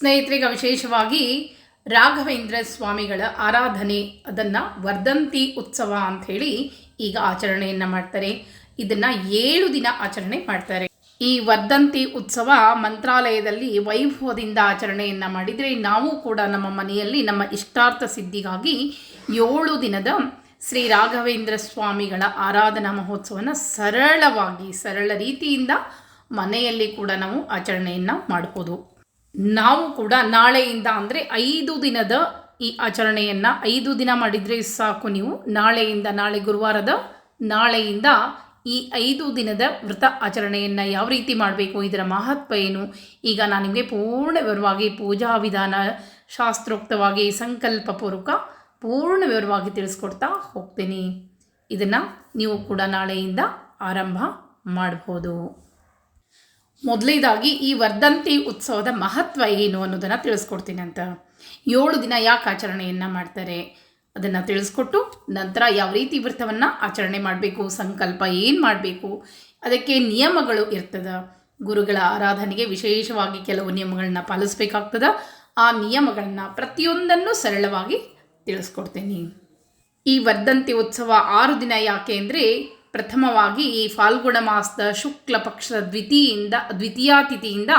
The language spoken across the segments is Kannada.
ಸ್ನೇಹಿತರಿಗೆ ವಿಶೇಷವಾಗಿ ರಾಘವೇಂದ್ರ ಸ್ವಾಮಿಗಳ ಆರಾಧನೆ, ಅದನ್ನು ವರ್ಧಂತಿ ಉತ್ಸವ ಅಂಥೇಳಿ ಈಗ ಆಚರಣೆಯನ್ನು ಮಾಡ್ತಾರೆ. ಇದನ್ನು ಏಳು ದಿನ ಆಚರಣೆ ಮಾಡ್ತಾರೆ. ಈ ವರ್ಧಂತಿ ಉತ್ಸವ ಮಂತ್ರಾಲಯದಲ್ಲಿ ವೈಭವದಿಂದ ಆಚರಣೆಯನ್ನು ಮಾಡಿದರೆ ನಾವು ಕೂಡ ನಮ್ಮ ಮನೆಯಲ್ಲಿ ನಮ್ಮ ಇಷ್ಟಾರ್ಥ ಸಿದ್ಧಿಗಾಗಿ ಏಳು ದಿನದ ಶ್ರೀ ರಾಘವೇಂದ್ರ ಸ್ವಾಮಿಗಳ ಆರಾಧನಾ ಮಹೋತ್ಸವನ ಸರಳವಾಗಿ, ಸರಳ ರೀತಿಯಿಂದ ಮನೆಯಲ್ಲಿ ಕೂಡ ನಾವು ಆಚರಣೆಯನ್ನು ಮಾಡಬಹುದು ನಾವು ಕೂಡ ನಾಳೆಯಿಂದ ಅಂದರೆ ಐದು ದಿನದ ಈ ಆಚರಣೆಯನ್ನು ಐದು ದಿನ ಮಾಡಿದರೆ ಸಾಕು ನೀವು. ನಾಳೆಯಿಂದ, ನಾಳೆ ಗುರುವಾರದ ನಾಳೆಯಿಂದ ಈ ಐದು ದಿನದ ವ್ರತ ಆಚರಣೆಯನ್ನು ಯಾವ ರೀತಿ ಮಾಡಬೇಕು, ಇದರ ಮಹತ್ವ ಏನು? ಈಗ ನಾನು ನಿಮಗೆ ಪೂರ್ಣ ವಿವರವಾಗಿ ಪೂಜಾ ವಿಧಾನ ಶಾಸ್ತ್ರೋಕ್ತವಾಗಿ ಸಂಕಲ್ಪಪೂರ್ವಕ ಪೂರ್ಣ ವಿವರವಾಗಿ ತಿಳಿಸ್ಕೊಡ್ತಾ ಹೋಗ್ತೀನಿ. ಇದನ್ನು ನೀವು ಕೂಡ ನಾಳೆಯಿಂದ ಆರಂಭ ಮಾಡ್ಬೋದು. ಮೊದಲೇದಾಗಿ ಈ ವರ್ಧಂತಿ ಉತ್ಸವದ ಮಹತ್ವ ಏನು ಅನ್ನೋದನ್ನು ತಿಳಿಸ್ಕೊಡ್ತೀನಿ ಅಂತ. ಏಳು ದಿನ ಯಾಕೆ ಆಚರಣೆಯನ್ನು ಮಾಡ್ತಾರೆ? ಅದನ್ನು ತಿಳಿಸ್ಕೊಟ್ಟು ನಂತರ ಯಾವ ರೀತಿ ವ್ರತವನ್ನು ಆಚರಣೆ ಮಾಡಬೇಕು, ಸಂಕಲ್ಪ ಏನು ಮಾಡಬೇಕು, ಅದಕ್ಕೆ ನಿಯಮಗಳು ಇರ್ತದ. ಗುರುಗಳ ಆರಾಧನೆಗೆ ವಿಶೇಷವಾಗಿ ಕೆಲವು ನಿಯಮಗಳನ್ನ ಪಾಲಿಸ್ಬೇಕಾಗ್ತದ. ಆ ನಿಯಮಗಳನ್ನು ಪ್ರತಿಯೊಂದನ್ನು ಸರಳವಾಗಿ ತಿಳಿಸ್ಕೊಡ್ತೀನಿ. ಈ ವರ್ಧಂತಿ ಉತ್ಸವ ಆರು ದಿನ ಯಾಕೆ ಅಂದರೆ ಪ್ರಥಮವಾಗಿ ಈ ಫಾಲ್ಗುಣ ಮಾಸದ ಶುಕ್ಲ ಪಕ್ಷದ ದ್ವಿತೀಯಿಂದ, ದ್ವಿತೀಯಾತಿಥಿಯಿಂದ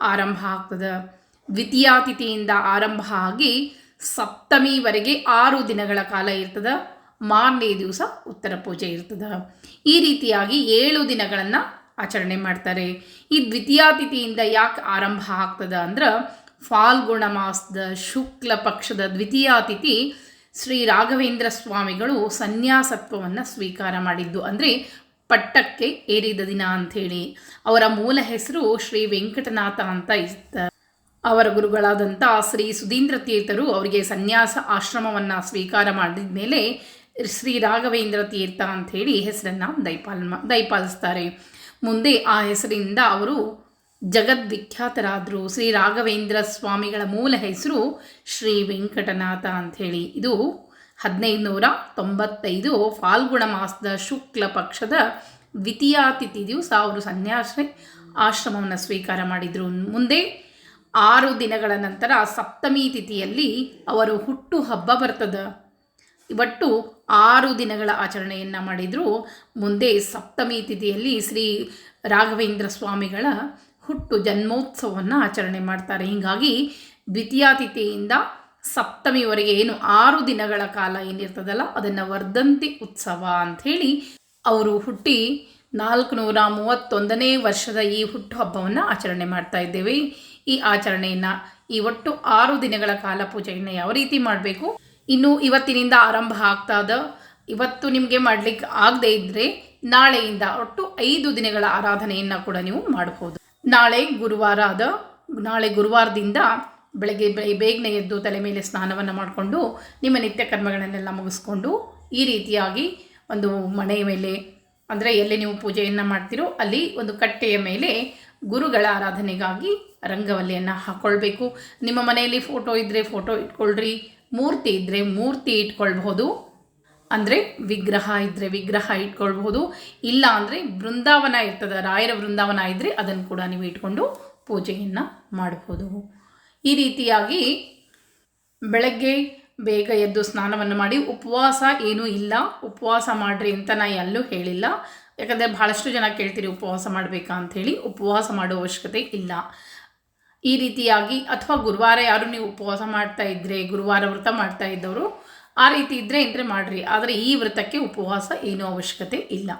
ಆರಂಭ ಆಗ್ತದೆ. ದ್ವಿತೀಯಾತಿಥಿಯಿಂದ ಆರಂಭ ಆಗಿ ಸಪ್ತಮಿವರೆಗೆ ಆರು ದಿನಗಳ ಕಾಲ ಇರ್ತದೆ. ಮಾರನೇ ದಿವಸ ಉತ್ತರ ಪೂಜೆ ಇರ್ತದೆ. ಈ ರೀತಿಯಾಗಿ ಏಳು ದಿನಗಳನ್ನು ಆಚರಣೆ ಮಾಡ್ತಾರೆ. ಈ ದ್ವಿತೀಯಾತಿಥಿಯಿಂದ ಯಾಕೆ ಆರಂಭ ಆಗ್ತದೆ ಅಂದ್ರೆ ಫಾಲ್ಗುಣ ಮಾಸದ ಶುಕ್ಲ ಪಕ್ಷದ ದ್ವಿತೀಯ ತಿಥಿ ಶ್ರೀ ರಾಘವೇಂದ್ರ ಸ್ವಾಮಿಗಳು ಸನ್ಯಾಸತ್ವವನ್ನು ಸ್ವೀಕಾರ ಮಾಡಿದ್ದು. ಅಂದರೆ ಪಟ್ಟಕ್ಕೆ ಏರಿದ ದಿನ ಅಂಥೇಳಿ. ಅವರ ಮೂಲ ಹೆಸರು ಶ್ರೀ ವೆಂಕಟನಾಥ ಅಂತ ಇತ್ತ ಅವರ ಗುರುಗಳಾದಂಥ ಶ್ರೀ ಸುಧೀಂದ್ರ ತೀರ್ಥರು ಅವರಿಗೆ ಸನ್ಯಾಸ ಆಶ್ರಮವನ್ನು ಸ್ವೀಕಾರ ಮಾಡಿದ ಮೇಲೆ ಶ್ರೀ ರಾಘವೇಂದ್ರ ತೀರ್ಥ ಅಂಥೇಳಿ ಹೆಸರನ್ನು ದಯಪಾಲ ದಯಪಾಲಿಸ್ತಾರೆ ಮುಂದೆ ಆ ಹೆಸರಿಂದ ಅವರು ಜಗದ್ವಿಖ್ಯಾತರಾದರು ಶ್ರೀ ರಾಘವೇಂದ್ರ ಸ್ವಾಮಿಗಳ ಮೂಲ ಹೆಸರು ಶ್ರೀ ವೆಂಕಟನಾಥ ಅಂಥೇಳಿ. ಇದು ಹದಿನೈದು ನೂರ ತೊಂಬತ್ತೈದು ಫಾಲ್ಗುಣ ಮಾಸದ ಶುಕ್ಲ ಪಕ್ಷದ ದ್ವಿತೀಯಾತಿಥಿ ದಿವಸ ಅವರು ಸನ್ಯಾಸಿ ಆಶ್ರಮವನ್ನು ಸ್ವೀಕಾರ ಮಾಡಿದರು. ಮುಂದೆ ಆರು ದಿನಗಳ ನಂತರ ಸಪ್ತಮಿ ತಿಥಿಯಲ್ಲಿ ಅವರು ಹುಟ್ಟು ಹಬ್ಬ ಬರ್ತದೆ. ಒಟ್ಟು ಆರು ದಿನಗಳ ಆಚರಣೆಯನ್ನು ಮಾಡಿದರು. ಮುಂದೆ ಸಪ್ತಮಿ ತಿಥಿಯಲ್ಲಿ ಶ್ರೀ ರಾಘವೇಂದ್ರ ಸ್ವಾಮಿಗಳ ಹುಟ್ಟು ಜನ್ಮೋತ್ಸವವನ್ನು ಆಚರಣೆ ಮಾಡ್ತಾರೆ. ಹೀಗಾಗಿ ದ್ವಿತೀಯಾತಿಥಿಯಿಂದ ಸಪ್ತಮಿವರೆಗೆ ಏನು ಆರು ದಿನಗಳ ಕಾಲ ಏನಿರ್ತದಲ್ಲ, ಅದನ್ನು ವರ್ಧಂತಿ ಉತ್ಸವ ಅಂಥೇಳಿ ಅವರು ಹುಟ್ಟಿ ನಾಲ್ಕು ನೂರ ಮೂವತ್ತೊಂದನೇ ವರ್ಷದ ಈ ಹುಟ್ಟು ಹಬ್ಬವನ್ನು ಆಚರಣೆ ಮಾಡ್ತಾ ಇದ್ದೇವೆ. ಈ ಆಚರಣೆಯನ್ನು ಈ ಒಟ್ಟು ಆರು ದಿನಗಳ ಕಾಲ ಪೂಜೆಯನ್ನು ಯಾವ ರೀತಿ ಮಾಡಬೇಕು? ಇನ್ನು ಇವತ್ತಿನಿಂದ ಆರಂಭ ಆಗ್ತಾ ಇದೆ ಇವತ್ತು ನಿಮಗೆ ಮಾಡಲಿಕ್ಕೆ ಆಗದೇ ಇದ್ದರೆ ನಾಳೆಯಿಂದ ಒಟ್ಟು ಐದು ದಿನಗಳ ಆರಾಧನೆಯನ್ನು ಕೂಡ ನೀವು ಮಾಡಬಹುದು ನಾಳೆ ಗುರುವಾರ ಅದ ನಾಳೆ ಗುರುವಾರದಿಂದ ಬೆಳಗ್ಗೆ ಬೇಗನೆ ಎದ್ದು ತಲೆ ಮೇಲೆ ಸ್ನಾನವನ್ನು ಮಾಡಿಕೊಂಡು ನಿಮ್ಮ ನಿತ್ಯ ಕರ್ಮಗಳನ್ನೆಲ್ಲ ಮುಗಿಸ್ಕೊಂಡು ಈ ರೀತಿಯಾಗಿ ಒಂದು ಮನೆಯ ಮೇಲೆ, ಅಂದರೆ ಎಲ್ಲಿ ನೀವು ಪೂಜೆಯನ್ನು ಮಾಡ್ತೀರೋ ಅಲ್ಲಿ ಒಂದು ಕಟ್ಟೆಯ ಮೇಲೆ ಗುರುಗಳ ಆರಾಧನೆಗಾಗಿ ರಂಗವಲ್ಲಿಯನ್ನು ಹಾಕ್ಕೊಳ್ಬೇಕು ನಿಮ್ಮ ಮನೆಯಲ್ಲಿ ಫೋಟೋ ಇದ್ದರೆ ಫೋಟೋ ಇಟ್ಕೊಳ್ರಿ, ಮೂರ್ತಿ ಇದ್ದರೆ ಮೂರ್ತಿ ಇಟ್ಕೊಳ್ಬಹುದು. ಅಂದರೆ ವಿಗ್ರಹ ಇದ್ದರೆ ವಿಗ್ರಹ ಇಟ್ಕೊಳ್ಬಹುದು. ಇಲ್ಲ ಅಂದರೆ ಬೃಂದಾವನ ಇರ್ತದೆ, ರಾಯರ ಬೃಂದಾವನ ಇದ್ದರೆ ಅದನ್ನು ಕೂಡ ನೀವು ಇಟ್ಕೊಂಡು ಪೂಜೆಯನ್ನು ಮಾಡ್ಬೋದು. ಈ ರೀತಿಯಾಗಿ ಬೆಳಗ್ಗೆ ಬೇಗ ಎದ್ದು ಸ್ನಾನವನ್ನು ಮಾಡಿ, ಉಪವಾಸ ಏನೂ ಇಲ್ಲ, ಉಪವಾಸ ಮಾಡಿರಿ ಅಂತ ನಾ ಎಲ್ಲೂ ಹೇಳಿಲ್ಲ. ಯಾಕಂದರೆ ಭಾಳಷ್ಟು ಜನ ಕೇಳ್ತೀರಿ ಉಪವಾಸ ಮಾಡಬೇಕಾ ಅಂಥೇಳಿ ಉಪವಾಸ ಮಾಡೋ ಅವಶ್ಯಕತೆ ಇಲ್ಲ. ಈ ರೀತಿಯಾಗಿ, ಅಥವಾ ಗುರುವಾರ ಯಾರು ನೀವು ಉಪವಾಸ ಮಾಡ್ತಾ ಇದ್ದರೆ ಗುರುವಾರ ವ್ರತ ಮಾಡ್ತಾ ಇದ್ದವರು ಆ ರೀತಿ ಇದ್ದರೆ ಇದ್ರೆ ಮಾಡಿರಿ. ಆದರೆ ಈ ವ್ರತಕ್ಕೆ ಉಪವಾಸ ಏನೂ ಅವಶ್ಯಕತೆ ಇಲ್ಲ.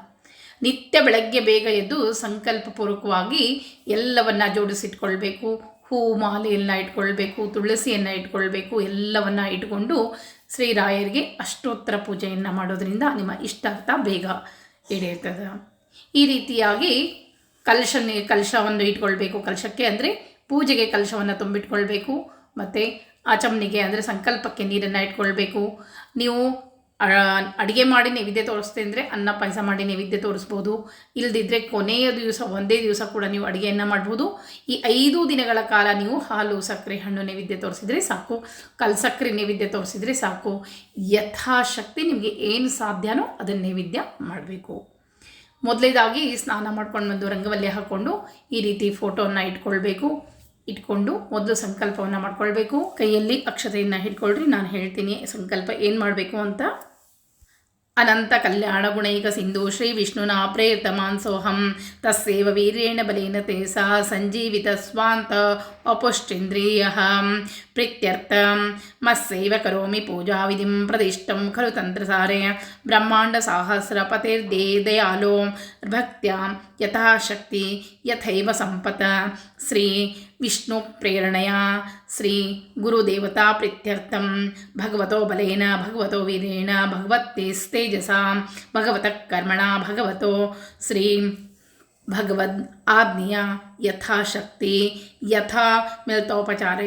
ನಿತ್ಯ ಬೆಳಗ್ಗೆ ಬೇಗ ಎದ್ದು ಸಂಕಲ್ಪಪೂರ್ವಕವಾಗಿ ಎಲ್ಲವನ್ನ ಜೋಡಿಸಿಟ್ಕೊಳ್ಬೇಕು. ಹೂ ಮಾಲೆಯನ್ನು ಇಟ್ಕೊಳ್ಬೇಕು, ತುಳಸಿಯನ್ನು ಇಟ್ಕೊಳ್ಬೇಕು, ಎಲ್ಲವನ್ನ ಇಟ್ಕೊಂಡು ಶ್ರೀರಾಯರಿಗೆ ಅಷ್ಟೋತ್ತರ ಪೂಜೆಯನ್ನು ಮಾಡೋದ್ರಿಂದ ನಿಮ್ಮ ಇಷ್ಟಾರ್ಥ ಬೇಗ ಈಡೇರ್ತದೆ. ಈ ರೀತಿಯಾಗಿ ಕಲಶ ಕಲಶವನ್ನು ಇಟ್ಕೊಳ್ಬೇಕು. ಕಲಶಕ್ಕೆ ಅಂದರೆ ಪೂಜೆಗೆ ಕಲಶವನ್ನು ತುಂಬಿಟ್ಕೊಳ್ಬೇಕು. ಮತ್ತು ಆಚಮನಿಗೆ ಅಂದರೆ ಸಂಕಲ್ಪಕ್ಕೆ ನೀರನ್ನು ಇಟ್ಕೊಳ್ಬೇಕು. ನೀವು ಅಡುಗೆ ಮಾಡಿ ನೈವೇದ್ಯ ತೋರಿಸ್ತೆ ಅಂದರೆ ಅನ್ನ ಪಾಯಸ ಮಾಡಿ ನೈವೇದ್ಯ ತೋರಿಸ್ಬೋದು. ಇಲ್ಲದಿದ್ದರೆ ಕೊನೆಯ ದಿವಸ, ಒಂದೇ ದಿವಸ ಕೂಡ ನೀವು ಅಡುಗೆಯನ್ನು ಮಾಡ್ಬೋದು. ಈ ಐದು ದಿನಗಳ ಕಾಲ ನೀವು ಹಾಲು, ಸಕ್ಕರೆ, ಹಣ್ಣು ನೈವೇದ್ಯ ತೋರಿಸಿದರೆ ಸಾಕು. ಕಲ್ ಸಕ್ಕರೆ ನೈವೇದ್ಯ ತೋರಿಸಿದರೆ ಸಾಕು. ಯಥಾಶಕ್ತಿ ನಿಮಗೆ ಏನು ಸಾಧ್ಯನೋ ಅದನ್ನು ನೈವೇದ್ಯ ಮಾಡಬೇಕು. ಮೊದಲೇದಾಗಿ ಸ್ನಾನ ಮಾಡ್ಕೊಂಡು ಬಂದು ರಂಗವಲ್ಲಿ ಹಾಕ್ಕೊಂಡು ಈ ರೀತಿ ಫೋಟೋನ ಇಟ್ಕೊಳ್ಬೇಕು. ಇಟ್ಕೊಂಡು ಮೊದಲು ಸಂಕಲ್ಪವನ್ನು ಮಾಡ್ಕೊಳ್ಬೇಕು. ಕೈಯಲ್ಲಿ ಅಕ್ಷತೆಯನ್ನು ಹಿಡ್ಕೊಳ್ರಿ, ನಾನು ಹೇಳ್ತೀನಿ ಸಂಕಲ್ಪ ಏನು ಮಾಡಬೇಕು ಅಂತ. ಅನಂತ ಕಲ್ಯಾಣ ಗುಣೈಕ ಸಿಂಧು, ಶ್ರೀ ವಿಷ್ಣುನ ಪ್ರೇತಮಾನ್ಸೋಹಂ ತಸ್ಸೇವ ವೀರ್ಯೇಣ ಬಲೇನ ತೇಸ ಸಂಜೀವಿತ ಸ್ವಾಂತ ಅಪುಷ್ಟೇಂದ್ರಿಯ ప్రీత్యర్థం మస్సైవ కరోమి పూజావిధిం ప్రతిష్టం ఖలు తంత్రసారే బ్రహ్మాండ సాహస్రపతిర్దే దయాలో భక్త్యా యథాశక్తి యథైవ సంపత శ్రీ విష్ణు ప్రేరణయా శ్రీ గురుదేవతా ప్రీత్యర్థం భగవతో బలేన భగవతో వీరేణ భగవత్తేస్తేజసా భగవత కర్మణ భగవతో శ్రీ भगवद आज्ञा यथाशक्ति यथा मिलतोपचार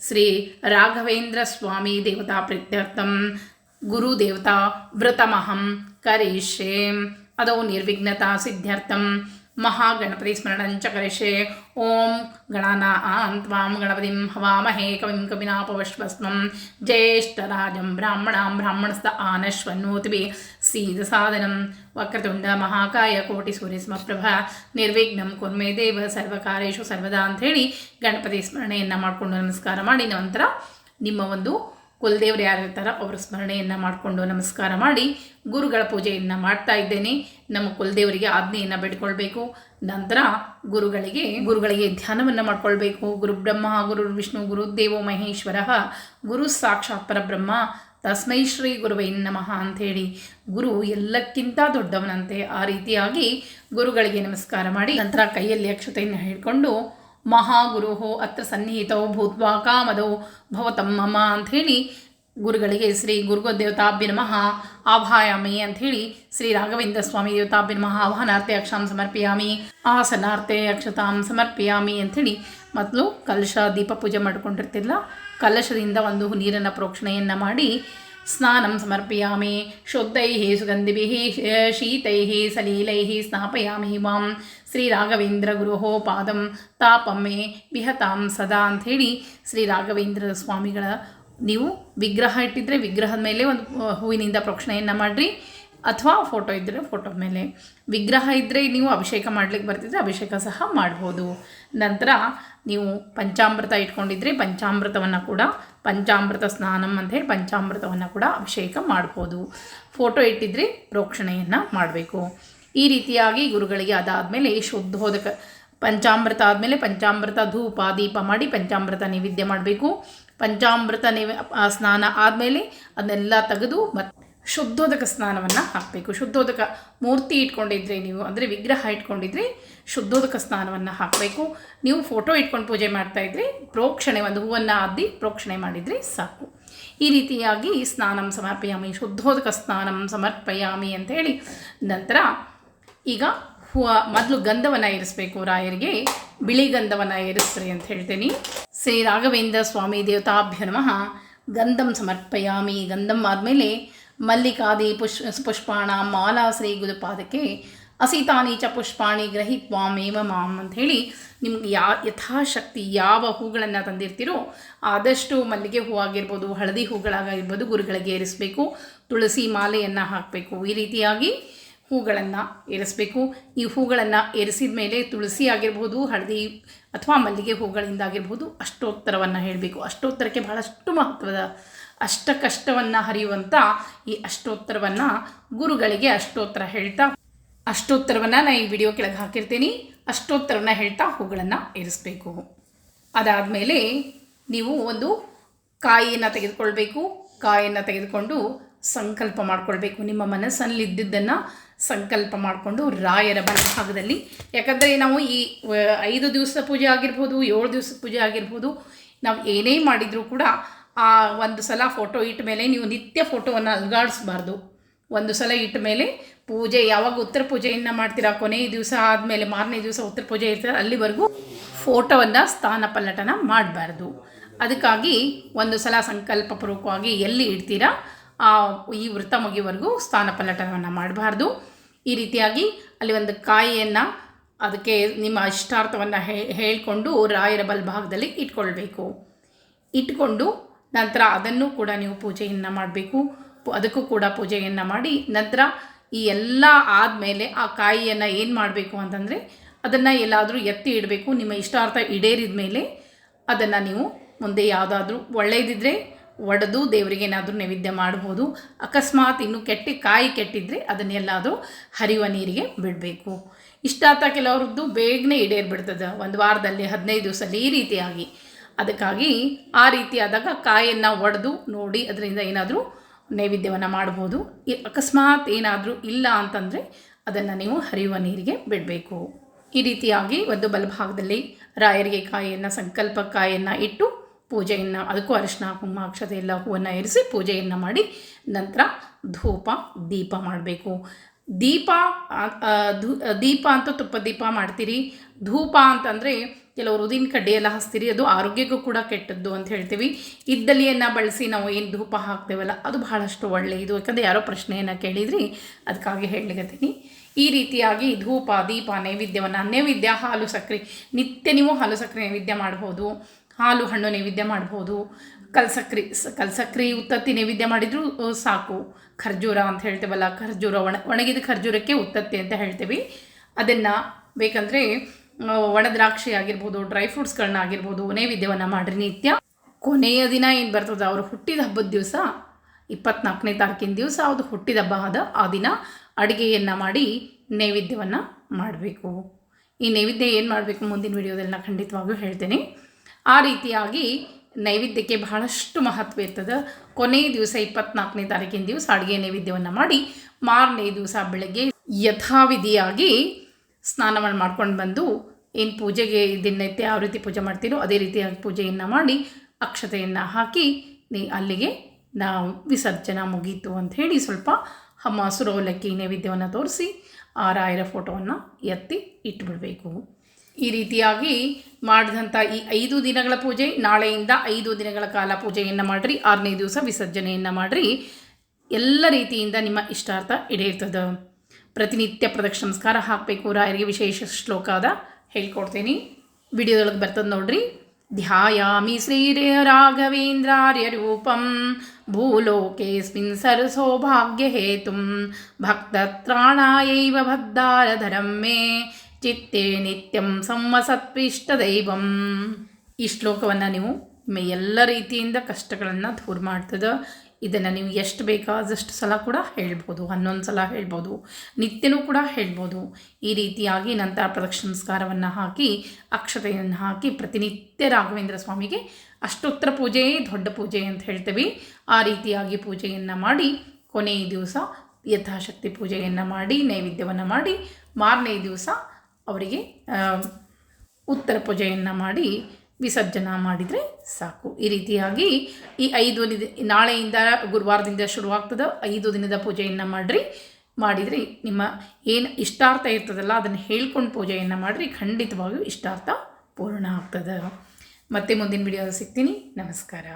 श्री राघवेंद्र स्वामी देवता प्रत्यर्थम गुरुदेवता व्रतमहम करिष्ये। अदौ निर्विघ्नता सिद्ध्यर्थम ಮಹಾಗಣಪತಿ ಸ್ಮರಣಂಚ ಕರಿಷೆ ಓಂ ಗಣಾನಾಂ ತ್ವಾಂ ಗಣಪತಿಂ ಹವಾಮಹೇ ಕವಿಂ ಕವಿನಾಪವಶ್ವಸ್ವಂ ಜ್ಯೇಷ್ಠರಾಜಂ ಬ್ರಾಹ್ಮಣಾಂ ಬ್ರಾಹ್ಮಣಸ್ಥ ಸೀದ ಸಾಧನಂ ವಕ್ರತುಂಡ ಮಹಾಕಾಯ ಕೋಟಿ ಸೂರ್ಯಸ್ಮಪ್ರಭ ನಿರ್ವಿಘ್ನಂ ಕುರ್ಮೆ ದೇವ ಸರ್ವಕಾರೇಶು ಸರ್ವದಾ ಅಂಥೇಳಿ ಗಣಪತಿ ಸ್ಮರಣೆಯನ್ನು ಮಾಡಿಕೊಂಡು ನಮಸ್ಕಾರ ಮಾಡಿ ನಂತರ ನಿಮ್ಮ ಒಂದು ಕುಲದೇವರು ಯಾರು ಇರ್ತಾರೋ ಅವರ ಸ್ಮರಣೆಯನ್ನು ಮಾಡಿಕೊಂಡು ನಮಸ್ಕಾರ ಮಾಡಿ ಗುರುಗಳ ಪೂಜೆಯನ್ನು ಮಾಡ್ತಾ ಇದ್ದೇನೆ. ನಮ್ಮ ಕುಲದೇವರಿಗೆ ಆಜ್ಞೆಯನ್ನು ಬಿಟ್ಕೊಳ್ಬೇಕು ನಂತರ ಗುರುಗಳಿಗೆ ಗುರುಗಳಿಗೆ ಧ್ಯಾನವನ್ನು ಮಾಡ್ಕೊಳ್ಬೇಕು. ಗುರು ಬ್ರಹ್ಮ, ಗುರು ವಿಷ್ಣು ಗುರುದೇವೋ ಮಹೇಶ್ವರ, ಗುರು ಸಾಕ್ಷಾತ್ ಪರಬ್ರಹ್ಮ, ತಸ್ಮೈ ಶ್ರೀ ಗುರುವೈ ನಮಃ ಅಂಥೇಳಿ. ಗುರು ಎಲ್ಲಕ್ಕಿಂತ ದೊಡ್ಡವನಂತೆ ಆ ರೀತಿಯಾಗಿ ಗುರುಗಳಿಗೆ ನಮಸ್ಕಾರ ಮಾಡಿ ನಂತರ ಕೈಯಲ್ಲಿ ಅಕ್ಷತೆಯನ್ನು ಹಿಡ್ಕೊಂಡು ಮಹಾಗುರು ಅತ್ರ ಸನ್ನಿಹಿತೋ ಭೂತ್ವಾ ಕಾಮದೋ ಭವತಂ ಮಮ ಅಂಥೇಳಿ ಗುರುಗಳಿಗೆ ಶ್ರೀ ಗುರುಗೋದೇವತಾಭ್ಯ ನಮಃ ಆಭಾಯಾಮಿ ಅಂಥೇಳಿ ಶ್ರೀ ರಾಘವೇಂದ್ರ ಸ್ವಾಮಿ ದೇವತಾಭ್ಯ ನಮಃ ಆಹ್ವಾನಾರ್ಥೆ ಅಕ್ಷಾಂ ಸಮರ್ಪಿಯಾಮಿ, ಆಸನಾರ್ಥೆ ಅಕ್ಷತಾಂ ಸಮರ್ಪಿಯಾಮಿ ಅಂಥೇಳಿ ಮೊದಲು ಕಲಶ ದೀಪ ಪೂಜೆ ಮಾಡ್ಕೊಂಡಿರ್ತಿಲ್ಲ ಕಲಶದಿಂದ ಒಂದು ನೀರನ್ನು ಪ್ರೋಕ್ಷಣೆಯನ್ನು ಮಾಡಿ ಸ್ನಾನಂ ಸಮರ್ಪಿಯಾಮಿ. ಶುದ್ಧೈ ಸುಗಂಧಿಭಿ ಶೀತೈ ಸಲೀಲೈ ಸ್ನಾಪಯಾಮಿ ಮಾಂ. ಶ್ರೀ ರಾಘವೇಂದ್ರ ಗುರುಹೋ ಪಾದಂ ತಾಪಮ್ಮೆ ವಿಹತಾಂ ಸದಾ ಅಂಥೇಳಿ ಶ್ರೀ ರಾಘವೇಂದ್ರ ಸ್ವಾಮಿಗಳ ನೀವು ವಿಗ್ರಹ ಇಟ್ಟಿದ್ರೆ ವಿಗ್ರಹದ ಮೇಲೆ ಒಂದು ಹೂವಿನಿಂದ ಪ್ರೋಕ್ಷಣೆಯನ್ನು ಮಾಡಿರಿ. ಅಥವಾ ಫೋಟೋ ಇದ್ದರೆ ಫೋಟೋ ಮೇಲೆ. ವಿಗ್ರಹ ಇದ್ದರೆ ನೀವು ಅಭಿಷೇಕ ಮಾಡಲಿಕ್ಕೆ ಬರ್ತಿದ್ರೆ ಅಭಿಷೇಕ ಸಹ ಮಾಡ್ಬೋದು. ನಂತರ ನೀವು ಪಂಚಾಮೃತ ಇಟ್ಕೊಂಡಿದ್ರೆ ಪಂಚಾಮೃತವನ್ನು ಕೂಡ, ಪಂಚಾಮೃತ ಸ್ನಾನಂ ಅಂಥೇಳಿ ಪಂಚಾಮೃತವನ್ನು ಕೂಡ ಅಭಿಷೇಕ ಮಾಡ್ಬೋದು. ಫೋಟೋ ಇಟ್ಟಿದ್ರೆ ಪ್ರೋಕ್ಷಣೆಯನ್ನು ಮಾಡಬೇಕು. ಈ ರೀತಿಯಾಗಿ ಗುರುಗಳಿಗೆ ಅದಾದಮೇಲೆ ಶುದ್ಧೋದಕ ಪಂಚಾಮೃತ ಆದಮೇಲೆ ಪಂಚಾಮೃತ ಧೂಪ, ದೀಪ ಮಾಡಿ ಪಂಚಾಮೃತ ನೈವೇದ್ಯ ಮಾಡಬೇಕು. ಪಂಚಾಮೃತ ನೈವೇ ಸ್ನಾನ ಆದಮೇಲೆ ಅದನ್ನೆಲ್ಲ ತೆಗೆದು ಮತ್ತೆ ಶುದ್ಧೋದಕ ಸ್ನಾನವನ್ನು ಹಾಕಬೇಕು. ಶುದ್ಧೋದಕ ಮೂರ್ತಿ ಇಟ್ಕೊಂಡಿದ್ರೆ ನೀವು, ಅಂದರೆ ವಿಗ್ರಹ ಇಟ್ಕೊಂಡಿದ್ರೆ ಶುದ್ಧೋದಕ ಸ್ನಾನವನ್ನು ಹಾಕಬೇಕು. ನೀವು ಫೋಟೋ ಇಟ್ಕೊಂಡು ಪೂಜೆ ಮಾಡ್ತಾಯಿದ್ರೆ ಪ್ರೋಕ್ಷಣೆ, ಒಂದು ಹೂವನ್ನು ಅದ್ದಿ ಪ್ರೋಕ್ಷಣೆ ಮಾಡಿದರೆ ಸಾಕು. ಈ ರೀತಿಯಾಗಿ ಸ್ನಾನಂ ಸಮರ್ಪಯಾಮಿ ಶುದ್ಧೋದಕ ಸ್ನಾನಂ ಸಮರ್ಪಯಾಮಿ ಅಂತ ಹೇಳಿ ನಂತರ ಈಗ ಹೂವ ಮೊದಲು ಗಂಧವನ್ನು ಏರಿಸಬೇಕು ರಾಯರಿಗೆ, ಬಿಳಿ ಗಂಧವನ್ನು ಏರಿಸ್ರಿ ಅಂತ ಹೇಳ್ತೀನಿ. ಶ್ರೀ ರಾಘವೇಂದ್ರ ಸ್ವಾಮಿ ದೇವತಾಭ್ಯ ನಮಃ. ಗಂಧಂ ಸಮರ್ಪಯಾಮಿ. ಗಂಧಂ ಆದಮೇಲೆ ಮಲ್ಲಿಕಾದಿ ಪುಷ್, ಪುಷ್ಪಾಣ, ಮಾಲಾ ಶ್ರೀ ಗುರುಪಾದಕ್ಕೆ ಅಸಿತಾನಿ ಚ ಪುಷ್ಪಾಣಿ ಗ್ರಹಿತ್ವಾಮೇವ ಮಾಂ ಹೇಳಿ ನಿಮ್ಗೆ ಯಾ, ಯಥಾಶಕ್ತಿ ಯಾವ ಹೂಗಳನ್ನು ತಂದಿರ್ತೀರೋ ಆದಷ್ಟು ಮಲ್ಲಿಗೆ ಹೂವಾಗಿರ್ಬೋದು, ಹಳದಿ ಹೂಗಳಾಗಿರ್ಬೋದು ಗುರುಗಳಿಗೆ ಏರಿಸಬೇಕು. ತುಳಸಿ ಮಾಲೆಯನ್ನು ಹಾಕಬೇಕು. ಈ ರೀತಿಯಾಗಿ ಹೂಗಳನ್ನು ಏರಿಸಬೇಕು. ಈ ಹೂಗಳನ್ನು ಏರಿಸಿದ ಮೇಲೆ ತುಳಸಿ ಆಗಿರ್ಬೋದು, ಹಳದಿ ಅಥವಾ ಮಲ್ಲಿಗೆ ಹೂಗಳಿಂದ ಆಗಿರ್ಬೋದು ಅಷ್ಟೋತ್ತರವನ್ನು ಹೇಳಬೇಕು. ಅಷ್ಟೋತ್ತರಕ್ಕೆ ಬಹಳಷ್ಟು ಮಹತ್ವದ ಅಷ್ಟ ಕಷ್ಟವನ್ನು ಹರಿಯುವಂಥ ಈ ಅಷ್ಟೋತ್ತರವನ್ನು ಗುರುಗಳಿಗೆ ಅಷ್ಟೋತ್ತರ ಹೇಳ್ತಾ, ಅಷ್ಟೋತ್ತರವನ್ನು ನಾನು ಈ ವಿಡಿಯೋ ಕೆಳಗೆ ಹಾಕಿರ್ತೀನಿ. ಅಷ್ಟೋತ್ತರವನ್ನು ಹೇಳ್ತಾ ಹೂಗಳನ್ನು ಏರಿಸಬೇಕು. ಅದಾದಮೇಲೆ ನೀವು ಒಂದು ಕಾಯಿಯನ್ನು ತೆಗೆದುಕೊಳ್ಬೇಕು. ಕಾಯಿಯನ್ನು ತೆಗೆದುಕೊಂಡು ಸಂಕಲ್ಪ ಮಾಡಿಕೊಳ್ಬೇಕು. ನಿಮ್ಮ ಮನಸ್ಸಲ್ಲಿದ್ದದ್ದನ್ನು ಸಂಕಲ್ಪ ಮಾಡಿಕೊಂಡು ರಾಯರ ಬಲಭಾಗದಲ್ಲಿ ಯಾಕಂದರೆ ನಾವು ಈ ಐದು ದಿವಸ ಪೂಜೆ ಆಗಿರ್ಬೋದು, ಏಳು ದಿವಸದ ಪೂಜೆ ಆಗಿರ್ಬೋದು, ನಾವು ಏನೇ ಮಾಡಿದರೂ ಕೂಡ ಆ ಒಂದು ಸಲ ಫೋಟೋ ಇಟ್ಟ ಮೇಲೆ ನೀವು ನಿತ್ಯ ಫೋಟೋವನ್ನು ಅಲ್ಗಾಡಿಸ್ಬಾರ್ದು. ಒಂದು ಸಲ ಇಟ್ಟ ಮೇಲೆ ಪೂಜೆ, ಯಾವಾಗ ಉತ್ತರ ಪೂಜೆಯನ್ನು ಮಾಡ್ತೀರಾ, ಕೊನೆ ದಿವಸ ಆದಮೇಲೆ ಮಾರನೇ ದಿವಸ ಉತ್ತರ ಪೂಜೆ ಇರ್ತಾರೆ ಅಲ್ಲಿವರೆಗೂ ಫೋಟೋವನ್ನು ಸ್ಥಾನ ಪಲ್ಲಟನ ಮಾಡಬಾರ್ದು. ಅದಕ್ಕಾಗಿ ಒಂದು ಸಲ ಸಂಕಲ್ಪಪೂರ್ವಕವಾಗಿ ಎಲ್ಲಿ ಇಡ್ತೀರಾ ಈ ವೃತ್ತ ಮುಗಿಯುವವರೆಗೂ ಸ್ಥಾನ ಪಲ್ಲಟನವನ್ನು ಮಾಡಬಾರ್ದು. ಈ ರೀತಿಯಾಗಿ ಅಲ್ಲಿ ಒಂದು ಕಾಯಿಯನ್ನು ಅದಕ್ಕೆ ನಿಮ್ಮ ಇಷ್ಟಾರ್ಥವನ್ನು ಹೇಳಿಕೊಂಡು ರಾಯರ ಬಲ್ಭಾಗದಲ್ಲಿ ಇಟ್ಕೊಳ್ಬೇಕು. ಇಟ್ಕೊಂಡು ನಂತರ ಅದನ್ನು ಕೂಡ ನೀವು ಪೂಜೆಯನ್ನು ಮಾಡಬೇಕು. ಅದಕ್ಕೂ ಕೂಡ ಪೂಜೆಯನ್ನು ಮಾಡಿ ನಂತರ ಈ ಎಲ್ಲ ಆದಮೇಲೆ ಆ ಕಾಯಿಯನ್ನು ಏನು ಮಾಡಬೇಕು ಅಂತಂದರೆ ಅದನ್ನು ಎಲ್ಲಾದರೂ ಎತ್ತಿ ಇಡಬೇಕು. ನಿಮ್ಮ ಇಷ್ಟಾರ್ಥ ಈಡೇರಿದ ಮೇಲೆ ಅದನ್ನು ನೀವು ಮುಂದೆ ಯಾವುದಾದ್ರೂ ಒಳ್ಳೆಯದಿದ್ದರೆ ಒಡೆದು ದೇವರಿಗೆ ಏನಾದರೂ ನೈವೇದ್ಯ ಮಾಡ್ಬೋದು. ಅಕಸ್ಮಾತ್ ಇನ್ನು ಕೆಟ್ಟಿ ಕಾಯಿ ಕೆಟ್ಟಿದ್ರೆ ಅದನ್ನೆಲ್ಲಾದರೂ ಹರಿಯುವ ನೀರಿಗೆ ಬಿಡಬೇಕು. ಇಷ್ಟಾತ ಕೆಲವ್ರದ್ದು ಬೇಗನೆ ಈಡೇರ್ಬಿಡ್ತದೆ. ಒಂದು ವಾರದಲ್ಲಿ, ಹದಿನೈದು ದಿವಸದಲ್ಲಿ ಈ ರೀತಿಯಾಗಿ. ಅದಕ್ಕಾಗಿ ಆ ರೀತಿಯಾದಾಗ ಆದಾಗ ಕಾಯನ್ನು ಒಡೆದು ನೋಡಿ ಅದರಿಂದ ಏನಾದರೂ ನೈವೇದ್ಯವನ್ನು ಮಾಡ್ಬೋದು. ಅಕಸ್ಮಾತ್ ಏನಾದರೂ ಇಲ್ಲ ಅಂತಂದರೆ ಅದನ್ನು ನೀವು ಹರಿಯುವ ನೀರಿಗೆ ಬಿಡಬೇಕು. ಈ ರೀತಿಯಾಗಿ ಒಂದು ಬಲಭಾಗದಲ್ಲಿ ರಾಯರಿಗೆ ಕಾಯಿಯನ್ನು, ಸಂಕಲ್ಪ ಕಾಯಿಯನ್ನು ಇಟ್ಟು ಪೂಜೆಯನ್ನು ಅದಕ್ಕೂ ಅರಿಶಿನ, ಕುಂಕುಮ, ಅಕ್ಷತೆ ಎಲ್ಲ ಹೂವನ್ನು ಇರಿಸಿ ಪೂಜೆಯನ್ನು ಮಾಡಿ ನಂತರ ಧೂಪ, ದೀಪ ಮಾಡಬೇಕು. ದೀಪ ದೀಪ ಅಂತ ತುಪ್ಪ ದೀಪ ಮಾಡ್ತೀರಿ. ಧೂಪ ಅಂತಂದರೆ ಕೆಲವರು ಉದಿನ ಕಡ್ಡಿ ಎಲ್ಲ ಹಚ್ತೀರಿ, ಅದು ಆರೋಗ್ಯಕ್ಕೂ ಕೂಡ ಕೆಟ್ಟದ್ದು ಅಂತ ಹೇಳ್ತೀವಿ. ಇದ್ದಲಿಯನ್ನು ಬಳಸಿ ನಾವು ಏನು ಧೂಪ ಹಾಕ್ತೇವಲ್ಲ, ಅದು ಬಹಳಷ್ಟು ಒಳ್ಳೆಯದು ಯಾಕಂದರೆ ಯಾರೋ ಪ್ರಶ್ನೆಯನ್ನು ಕೇಳಿದ್ರಿ, ಅದಕ್ಕಾಗಿ ಹೇಳಲಿಕತ್ತೀನಿ ಈ ರೀತಿಯಾಗಿ ಧೂಪ, ದೀಪ, ನೈವೇದ್ಯವನ್ನು, ನೈವೇದ್ಯ, ಹಾಲು ಸಕ್ಕರೆ ನಿತ್ಯ ನೀವು ಹಾಲು ಸಕ್ಕರೆ ನೈವೇದ್ಯ ಮಾಡ್ಬೋದು. ಹಾಲು ಹಣ್ಣು ನೈವೇದ್ಯ ಮಾಡ್ಬೋದು. ಕಲ್ಸಕ್ರಿ ಕಲ್ಸಕ್ರಿ ಉತ್ತತ್ತಿ ನೈವೇದ್ಯ ಮಾಡಿದರೂ ಸಾಕು. ಖರ್ಜೂರ ಅಂತ ಹೇಳ್ತೇವಲ್ಲ, ಖರ್ಜೂರ ಒಣ, ಒಣಗಿದ ಖರ್ಜೂರಕ್ಕೆ ಉತ್ತತ್ತಿ ಅಂತ ಹೇಳ್ತೀವಿ. ಅದನ್ನು ಬೇಕಂದರೆ ಒಣ ದ್ರಾಕ್ಷಿ ಆಗಿರ್ಬೋದು, ಡ್ರೈ ಫ್ರೂಟ್ಸ್ಗಳನ್ನ ಆಗಿರ್ಬೋದು, ನೈವೇದ್ಯವನ್ನು ಮಾಡಿರಿ ನಿತ್ಯ. ಕೊನೆಯ ದಿನ ಏನು ಬರ್ತದೆ, ಅವರು ಹುಟ್ಟಿದ ಹಬ್ಬದ ದಿವಸ, ಇಪ್ಪತ್ನಾಲ್ಕನೇ ತಾರೀಕಿನ ದಿವಸ ಅದು ಹುಟ್ಟಿದ ಹಬ್ಬ ಆದ ಆ ದಿನ ಅಡುಗೆಯನ್ನು ಮಾಡಿ ನೈವೇದ್ಯವನ್ನು ಮಾಡಬೇಕು. ಈ ನೈವೇದ್ಯ ಏನು ಮಾಡಬೇಕು ಮುಂದಿನ ವಿಡಿಯೋದಲ್ಲಿ ನಾನು ಖಂಡಿತವಾಗಿಯೂ ಹೇಳ್ತೇನೆ. ಆ ರೀತಿಯಾಗಿ ನೈವೇದ್ಯಕ್ಕೆ ಬಹಳಷ್ಟು ಮಹತ್ವ ಇರ್ತದೆ. ಕೊನೆಯ ದಿವಸ ಇಪ್ಪತ್ನಾಲ್ಕನೇ ತಾರೀಕಿನ ದಿವಸ ಅಡುಗೆ ನೈವೇದ್ಯವನ್ನು ಮಾಡಿ, ಮಾರನೇ ದಿವಸ ಬೆಳಗ್ಗೆ ಯಥಾವಿಧಿಯಾಗಿ ಸ್ನಾನವನ್ನು ಮಾಡ್ಕೊಂಡು ಬಂದು, ಏನು ಪೂಜೆಗೆ ದಿನೈತೆ ಯಾವ ರೀತಿ ಪೂಜೆ ಮಾಡ್ತೀರೋ ಅದೇ ರೀತಿಯಾಗಿ ಪೂಜೆಯನ್ನು ಮಾಡಿ, ಅಕ್ಷತೆಯನ್ನು ಹಾಕಿ, ನೀ ಅಲ್ಲಿಗೆ ನಾವು ವಿಸರ್ಜನೆ ಮುಗೀತು ಅಂತ ಹೇಳಿ ಸ್ವಲ್ಪ ಹಮ್ಮ ಸುರವಲಕ್ಕಿ ನೈವೇದ್ಯವನ್ನು ತೋರಿಸಿ ಆ ರಾಯರ ಫೋಟೋವನ್ನು ಎತ್ತಿ ಇಟ್ಬಿಡಬೇಕು. ಈ ರೀತಿಯಾಗಿ ಮಾಡಿದಂಥ ಈ ಐದು ದಿನಗಳ ಪೂಜೆ, ನಾಳೆಯಿಂದ ಐದು ದಿನಗಳ ಕಾಲ ಪೂಜೆಯನ್ನು ಮಾಡಿರಿ, ಆರನೇ ದಿವಸ ವಿಸರ್ಜನೆಯನ್ನು ಮಾಡಿರಿ. ಎಲ್ಲ ರೀತಿಯಿಂದ ನಿಮ್ಮ ಇಷ್ಟಾರ್ಥ ಈಡೇರ್ತದೆ. ಪ್ರತಿನಿತ್ಯ ಪ್ರದಕ್ಷಿಣ ನಮಸ್ಕಾರ ಹಾಕಬೇಕು, ರಾಯರಿಗೆ ವಿಶೇಷ ಶ್ಲೋಕ ಅದ, ಹೇಳ್ಕೊಡ್ತೀನಿ. ವಿಡಿಯೋದೊಳಗೆ ಬರ್ತದೆ ನೋಡ್ರಿ. ಧ್ಯಾಯಾಮಿ ಶ್ರೀರೇ ರಾಘವೇಂದ್ರಾರ್ಯ ರೂಪಂ, ಭೂಲೋಕೇಸ್ಮಿನ್ ಹೇತುಂ, ಭಕ್ತತ್ರಾಣಾಯೈವ ಭದ್ದಾರಧರಂ ಮೇ. ಚಿತ್ತೇ ನಿತ್ಯಂ ಸಂವಸತ್ವಿಷ್ಟ ದೈವಂ ಈ ಶ್ಲೋಕವನ್ನು ನೀವು ಎಲ್ಲ ರೀತಿಯಿಂದ ಕಷ್ಟಗಳನ್ನು ದೂರ ಮಾಡ್ತದೆ. ಇದನ್ನು ನೀವು ಎಷ್ಟು ಬೇಕಾದಷ್ಟು ಸಲ ಕೂಡ ಹೇಳ್ಬೋದು. ಹನ್ನೊಂದು ಸಲ ಹೇಳ್ಬೋದು. ನಿತ್ಯನೂ ಕೂಡ ಹೇಳ್ಬೋದು. ಈ ರೀತಿಯಾಗಿ ನಂತರ ಪ್ರದಕ್ಷಿಣಸ್ಕಾರವನ್ನು ಹಾಕಿ, ಅಕ್ಷತೆಯನ್ನು ಹಾಕಿ ಪ್ರತಿನಿತ್ಯ ರಾಘವೇಂದ್ರ ಸ್ವಾಮಿಗೆ ಅಷ್ಟೋತ್ತರ ಪೂಜೆಯೇ ದೊಡ್ಡ ಪೂಜೆ ಅಂತ ಹೇಳ್ತೀವಿ. ಆ ರೀತಿಯಾಗಿ ಪೂಜೆಯನ್ನು ಮಾಡಿ, ಕೊನೆಯ ದಿವಸ ಯಥಾಶಕ್ತಿ ಪೂಜೆಯನ್ನು ಮಾಡಿ, ನೈವೇದ್ಯವನ್ನು ಮಾಡಿ ಮಾರನೇ ದಿವಸ ಅವರಿಗೆ ಉತ್ತರ ಪೂಜೆಯನ್ನು ಮಾಡಿ ವಿಸರ್ಜನಾ ಮಾಡಿದರೆ ಸಾಕು. ಈ ರೀತಿಯಾಗಿ ಈ ಐದು ದಿನ, ನಾಳೆಯಿಂದ ಗುರುವಾರದಿಂದ ಶುರುವಾಗ್ತದೆ ಐದು ದಿನದ ಪೂಜೆಯನ್ನು ಮಾಡಿರಿ. ಮಾಡಿದರೆ ನಿಮ್ಮ ಏನು ಇಷ್ಟಾರ್ಥ ಇರ್ತದಲ್ಲ ಅದನ್ನು ಹೇಳ್ಕೊಂಡು ಪೂಜೆಯನ್ನು ಮಾಡಿರಿ. ಖಂಡಿತವಾಗಿಯೂ ಇಷ್ಟಾರ್ಥ ಪೂರ್ಣ ಆಗ್ತದೆ. ಮತ್ತೆ ಮುಂದಿನ ವಿಡಿಯೋ ಸಿಗ್ತೀನಿ. ನಮಸ್ಕಾರ.